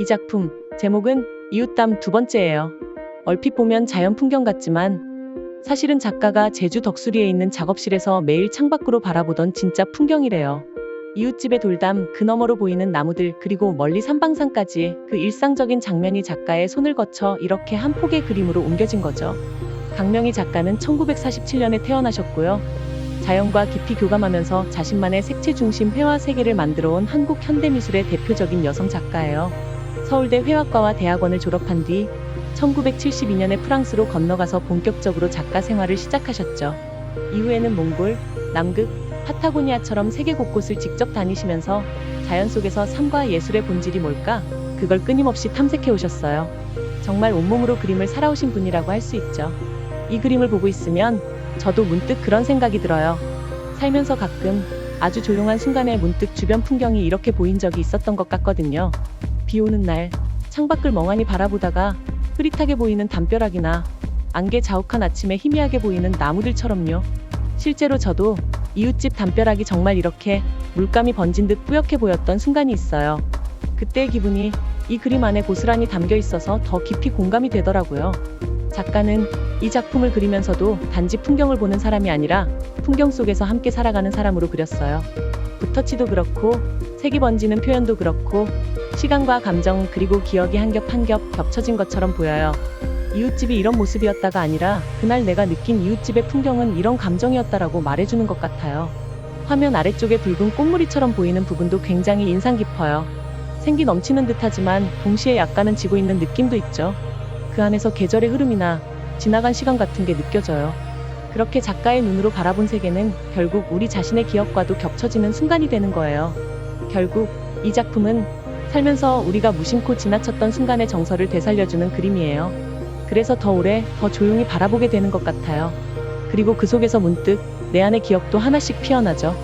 이 작품 제목은 이웃담 두 번째예요. 얼핏 보면 자연 풍경 같지만 사실은 작가가 제주 덕수리에 있는 작업실에서 매일 창밖으로 바라보던 진짜 풍경이래요. 이웃집의 돌담, 그 너머로 보이는 나무들, 그리고 멀리 산방산까지 그 일상적인 장면이 작가의 손을 거쳐 이렇게 한 폭의 그림으로 옮겨진 거죠. 강명희 작가는 1947년에 태어나셨고요. 자연과 깊이 교감하면서 자신만의 색채 중심 회화 세계를 만들어 온 한국 현대미술의 대표적인 여성 작가예요. 서울대 회화과와 대학원을 졸업한 뒤 1972년에 프랑스로 건너가서 본격적으로 작가 생활을 시작하셨죠. 이후에는 몽골, 남극, 파타고니아처럼 세계 곳곳을 직접 다니시면서 자연 속에서 삶과 예술의 본질이 뭘까? 그걸 끊임없이 탐색해 오셨어요. 정말 온몸으로 그림을 살아오신 분이라고 할 수 있죠. 이 그림을 보고 있으면 저도 문득 그런 생각이 들어요. 살면서 가끔 아주 조용한 순간에 문득 주변 풍경이 이렇게 보인 적이 있었던 것 같거든요. 비 오는 날, 창밖을 멍하니 바라보다가 흐릿하게 보이는 담벼락이나 안개 자욱한 아침에 희미하게 보이는 나무들처럼요. 실제로 저도 이웃집 담벼락이 정말 이렇게 물감이 번진 듯 뿌옇게 보였던 순간이 있어요. 그때의 기분이 이 그림 안에 고스란히 담겨 있어서 더 깊이 공감이 되더라고요. 작가는 이 작품을 그리면서도 단지 풍경을 보는 사람이 아니라 풍경 속에서 함께 살아가는 사람으로 그렸어요. 붓터치도 그렇고 색이 번지는 표현도 그렇고 시간과 감정 그리고 기억이 한겹 한겹 겹쳐진 것처럼 보여요. 이웃집이 이런 모습이었다가 아니라 그날 내가 느낀 이웃집의 풍경은 이런 감정이었다라고 말해주는 것 같아요. 화면 아래쪽에 붉은 꽃무리처럼 보이는 부분도 굉장히 인상 깊어요. 생기 넘치는 듯하지만 동시에 약간은 지고 있는 느낌도 있죠. 그 안에서 계절의 흐름이나 지나간 시간 같은 게 느껴져요. 그렇게 작가의 눈으로 바라본 세계는 결국 우리 자신의 기억과도 겹쳐지는 순간이 되는 거예요. 결국 이 작품은 살면서 우리가 무심코 지나쳤던 순간의 정서를 되살려주는 그림이에요. 그래서 더 오래, 더 조용히 바라보게 되는 것 같아요. 그리고 그 속에서 문득 내 안의 기억도 하나씩 피어나죠.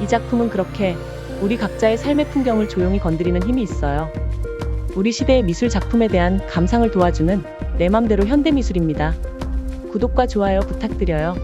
이 작품은 그렇게 우리 각자의 삶의 풍경을 조용히 건드리는 힘이 있어요. 우리 시대의 미술 작품에 대한 감상을 도와주는 내 맘대로 현대미술입니다. 구독과 좋아요 부탁드려요.